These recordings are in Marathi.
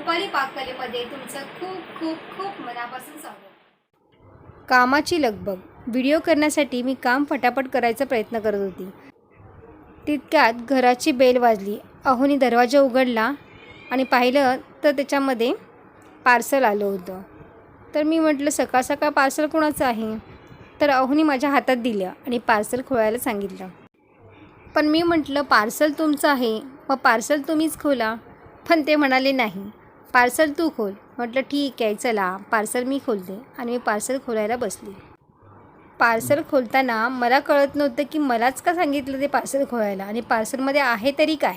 रुपाली पाककलेमध्ये तुमचं खूप खूप खूप मनापासून स्वागत. कामाची लगबग. व्हिडिओ करण्यासाठी मी काम फटाफट करायचा प्रयत्न करत होती. तितक्यात घराची बेल वाजली. अहोनी दरवाजा उघडला आणि पाहिलं तर त्याच्यामध्ये पार्सल आलं होतं. तर मी म्हटलं सकाळ सकाळ पार्सल कोणाचं आहे? तर अहोनी माझ्या हातात दिलं आणि पार्सल खोलायला सांगितलं. पण मी म्हटलं पार्सल तुमचं आहे. मग पार्सल तुम्हीच खोला. पण ते म्हणाले नाही. पार्सल तू खोल. म्हटलं ठीक आहे चला. पार्सल मी खोलते. आणि मी पार्सल खोलायला बसली. पार्सल खोलताना मला कळत नव्हतं की मलाच का सांगितलं ते पार्सल खोलायला आणि पार्सलमध्ये आहे तरी काय.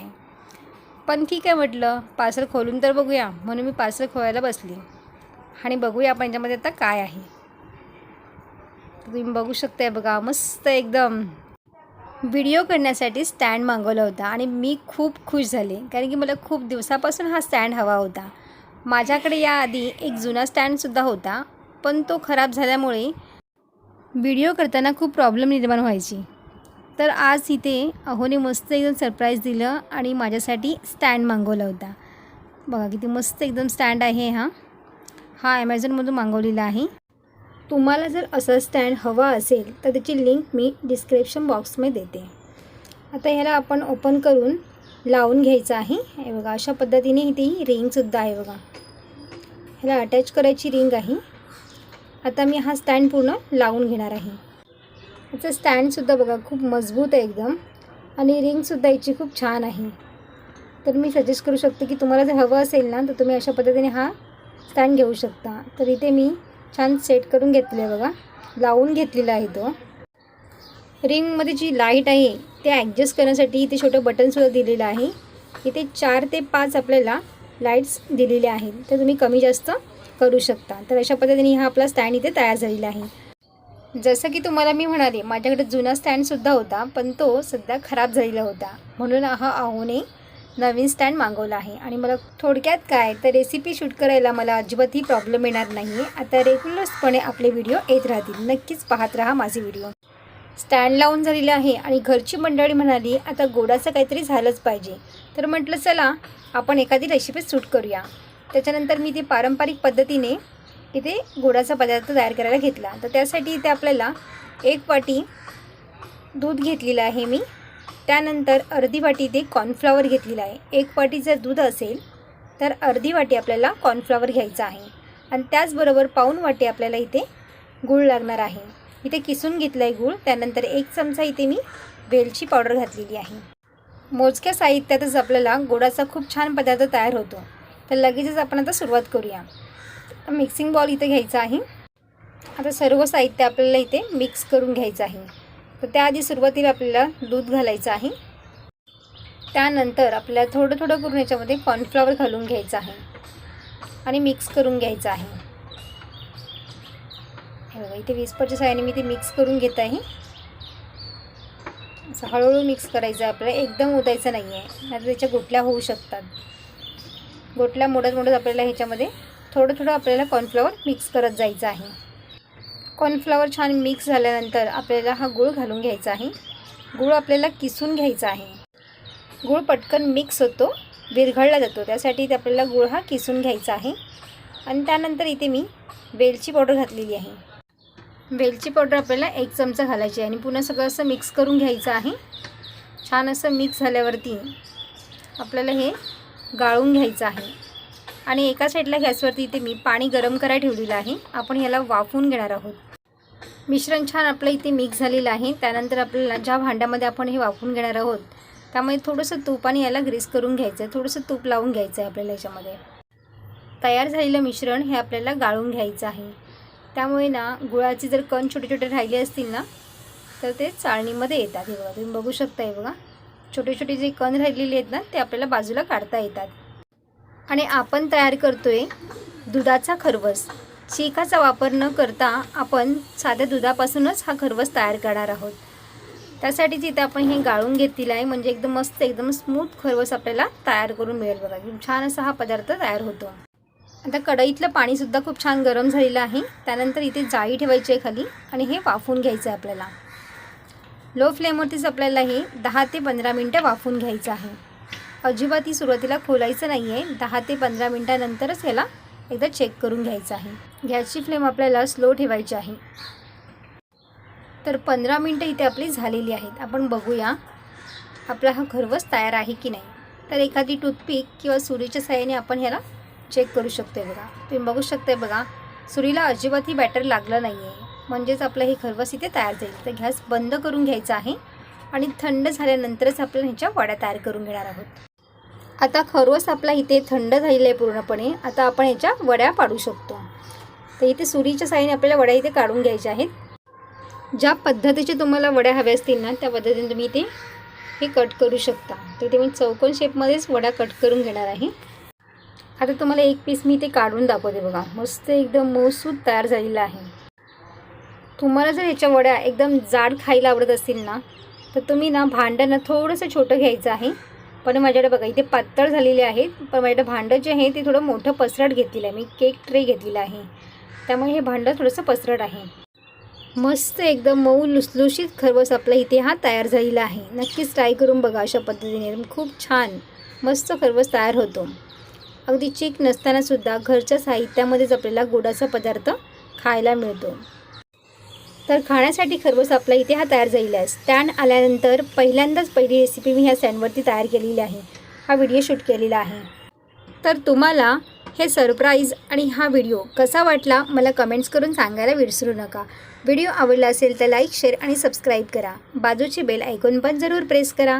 पण ठीक आहे म्हटलं पार्सल खोलून तर बघूया. म्हणून मी पार्सल खोलायला बसली. आणि बघूया आपण याच्यामध्ये आता काय आहे. तुम्ही बघू शकताय बघा मस्त एकदम. व्हिडिओ करण्यासाठी स्टँड मागवला होता आणि मी खूप खुश झाले. कारण की मला खूप दिवसापासून हा स्टँड हवा होता. माझ्याकडे याआधी एक जुना स्टँडसुद्धा होता पण तो खराब झाल्यामुळे व्हिडिओ करताना खूप प्रॉब्लेम निर्माण व्हायची. तर आज इथे अहोने मस्त एकदम सरप्राईज दिलं आणि माझ्यासाठी स्टँड मागवला होता. बघा किती मस्त एकदम स्टँड आहे हा. हा ॲमेझॉनमधून मागवलेला आहे. तुम्हाला जर असं स्टँड हवा असेल तर त्याची लिंक मी डिस्क्रिप्शन बॉक्समध्ये देते. आता ह्याला आपण ओपन करून लावून घ्यायचं आहे. हे बघा अशा पद्धतीने इथे ही रिंगसुद्धा आहे बघा. ह्याला अटॅच करायची रिंग आहे. आता मी हा स्टँड पूर्ण लावून घेणार आहे. याचं स्टँडसुद्धा बघा खूप मजबूत आहे एकदम. आणि रिंगसुद्धा याची खूप छान आहे. तर मी सजेस्ट करू शकते की तुम्हाला जर हवं असेल ना तर तुम्ही अशा पद्धतीने हा स्टँड घेऊ शकता. तर इथे मी छान सेट करून घेतले आहे बघा. लावून घेतलेला आहे तो. रिंगमध्ये जी लाइट आहे ते ॲडजस्ट करण्यासाठी इथे छोटं बटनसुद्धा दिलेलं आहे. इथे चार ते पाच आपल्याला लाईट्स दिलेल्या आहेत. तर तुम्ही कमी जास्त करू शकता. तर अशा पद्धतीने हा आपला स्टँड इथे तयार झालेला आहे. जसं की तुम्हाला मी म्हणाले माझ्याकडे जुना स्टँडसुद्धा होता पण तो सध्या खराब झालेला होता. म्हणून हा आहोने नवीन स्टँड मागवला आहे. आणि मला थोडक्यात काय तर रेसिपी शूट करायला मला अजिबातही प्रॉब्लेम येणार नाही आता रेग्युलर्सपणे आपले व्हिडिओ येत राहतील. नक्कीच पाहत राहा माझे व्हिडिओ स्टँड लावून झालेले आहे आणि घरची मंडळी म्हणाली आता गोडाचं काहीतरी झालंच पाहिजे. तर म्हटलं चला आपण एखादी रेसिपी सूट करूया. त्याच्यानंतर मी ते पारंपरिक पद्धतीने इथे गोडाचा पदार्थ तयार करायला घेतला. तर त्यासाठी इथे आपल्याला एक वाटी दूध घेतलेलं आहे मी. त्यानंतर अर्धी वाटी इथे कॉर्नफ्लॉवर घेतलेलं आहे. एक वाटी जर दूध असेल तर अर्धी वाटी आपल्याला कॉर्नफ्लॉवर घ्यायचं आहे. आणि त्याचबरोबर पाऊण वाटी आपल्याला इथे गूळ लागणार आहे. इथे किसून घेतलं आहे गूळ. त्यानंतर एक चमचा इथे मी वेलची पावडर घातलेली आहे. मोजक्या साहित्यातच आपल्याला गोडाचा खूप छान पदार्थ तयार होतो. तर लगेचच आपण आता सुरुवात करूया. मिक्सिंग बॉल इथे घ्यायचा आहे. आता सर्व साहित्य आपल्याला इथे मिक्स करून घ्यायचं आहे. तर त्याआधी सुरुवातीला आपल्याला दूध घालायचं आहे. त्यानंतर आपल्याला थोडं थोडं करून याच्यामध्ये कॉर्नफ्लॉवर घालून घ्यायचं आहे. आणि मिक्स करून घ्यायचं आहे. बघा इथे विस्परच्या साह्याने मी ते मिक्स करून घेत आहे. असं हळूहळू मिक्स करायचं आहे आपल्याला. एकदम ओतायचं नाही आहे नाही त्याच्या गोटल्या होऊ शकतात. गोटल्या मोडत मोडत आपल्याला ह्याच्यामध्ये थोडं थोडं आपल्याला कॉर्नफ्लॉवर मिक्स करत जायचं आहे. कॉर्नफ्लॉवर छान मिक्स झाल्यानंतर आपल्याला हा गूळ घालून घ्यायचा आहे. गूळ आपल्याला किसून घ्यायचा आहे. गूळ पटकन मिक्स होतो विरघळला जातो. त्यासाठी आपल्याला गूळ हा किसून घ्यायचा आहे. आणि त्यानंतर इथे मी वेलची पावडर घातलेली आहे. वेलची पावडर आपल्याला एक चमचा घालायची आहे. आणि पुन्हा सगळं असं मिक्स करून घ्यायचं आहे. छान असं मिक्स झाल्यावरती आपल्याला हे गाळून घ्यायचं आहे. आणि एका साईडला गॅसवरती इथे मी पाणी गरम करायला ठेवलेलं आहे. आपण ह्याला वाफवून घेणार आहोत. मिश्रण छान आपलं इथे मिक्स झालेलं आहे. त्यानंतर आपल्याला ज्या भांड्यामध्ये आपण हे वाफवून घेणार आहोत त्यामध्ये थोडंसं तूप आणि याला ग्रीस करून घ्यायचं आहे थोडंसं तूप लावून घ्यायचं आहे आपल्याला याच्यामध्ये. तयार झालेलं मिश्रण हे आपल्याला गाळून घ्यायचं आहे. त्यामुळे ना गुळाचे जर कण छोटे छोटे राहिले असतील ना तर ते चाळणीमध्ये येतात. हे बघा तुम्ही बघू शकता हे बघा. छोटे छोटे जे कण राहिलेले आहेत ना ते आपल्याला बाजूला काढता येतात. आणि आपण तयार करतोय दुधाचा खरवस. शेखाचा वापर न करता आपण साध्या दुधापासूनच हा खरवस तयार करणार आहोत. त्यासाठीच इथे आपण हे गाळून घेतलेलं आहे म्हणजे एकदम मस्त एकदम स्मूथ खरवस आपल्याला तयार करून मिळेल बघा. छान असा हा पदार्थ तयार होतो. आता कढईतलं पाणीसुद्धा खूप छान गरम झालेलं आहे. त्यानंतर इथे जाळी ठेवायची आहे खाली आणि हे वाफून घ्यायचं आहे आपल्याला. लो फ्लेमवरतीच आपल्याला हे दहा ते पंधरा मिनटं वाफून घ्यायचं आहे. अजिबातही सुरुवातीला खोलायचं नाही आहे दहा ते पंधरा मिनटानंतरच ह्याला एकदा चेक करून घ्यायचं आहे. गॅसची फ्लेम आपल्याला स्लो ठेवायची आहे. तर पंधरा मिनटं इथे आपली झालेली आहेत. आपण बघूया आपला हा खरवस तयार आहे की नाही. तर एखादी टूथपिक किंवा सुरीच्या साह्याने आपण ह्याला चेक करू शकतो बघा. तुम्ही बघू शकताय बघा सुरीला अजिबातही बॅटर लागलं नाही आहे म्हणजेच आपलं हे खरवस इथे तयार जाईल. तर गॅस बंद करून घ्यायचा आहे आणि थंड झाल्यानंतरच आपल्याला ह्याच्या वड्या तयार करून घेणार आहोत. आता खरवस आपला इथे थंड झालेला आहे पूर्णपणे. आता आपण ह्याच्या वड्या पाडू शकतो. तर इथे सुरीच्या साईने आपल्याला वड्या इथे काढून घ्यायच्या आहेत. ज्या पद्धतीचे तुम्हाला वड्या हव्या असतील ना त्या पद्धतीने तुम्ही इथे हे कट करू शकता. तर इथे मी चौकोन शेपमध्येच वड्या कट करून घेणार आहे. आता तुम्हाला एक पीस मी इथे काढून दाखवते बघा. मस्त एकदम मऊसूद तयार झालेला आहे. तुम्हाला जर ह्याच्या वड्या एकदम जाड खायला आवडत असतील ना तर तुम्ही ना भांड्यांना थोडंसं छोटं घ्यायचं आहे. पण माझ्याकडे बघा इथे पातळ झालेले आहेत पण माझ्याकडे भांडं जे आहे ते थोडं मोठं पसरट घेतलेलं आहे. मी केक ट्रे घेतलेला आहे. त्यामुळे हे भांडं थोडंसं पसरट आहे. मस्त एकदम मऊ लुसलुशीत खरवस आपला इथे हा तयार झालेला आहे. नक्कीच ट्राय करून बघा अशा पद्धतीने. खूप छान. मस्त खरवस तयार होतो. अगदी चीक नसतानासुद्धा घरच्या साहित्यामध्येच आपल्याला गोडाचा पदार्थ खायला मिळतो. तर खाण्यासाठी खरवस आपला इथे हा तयार झालेला आहे स्टँड आल्यानंतर पहिल्यांदाच पहिली रेसिपी मी ह्या स्टँडवरती तयार केलेली आहे. हा व्हिडिओ शूट केलेला आहे. तर तुम्हाला हे सरप्राईज आणि हा व्हिडिओ कसा वाटला मला कमेंट्स करून सांगायला विसरू नका. व्हिडिओ आवडला असेल तर लाईक शेअर आणि सबस्क्राईब करा. बाजूचे बेल ऐकून पण जरूर प्रेस करा.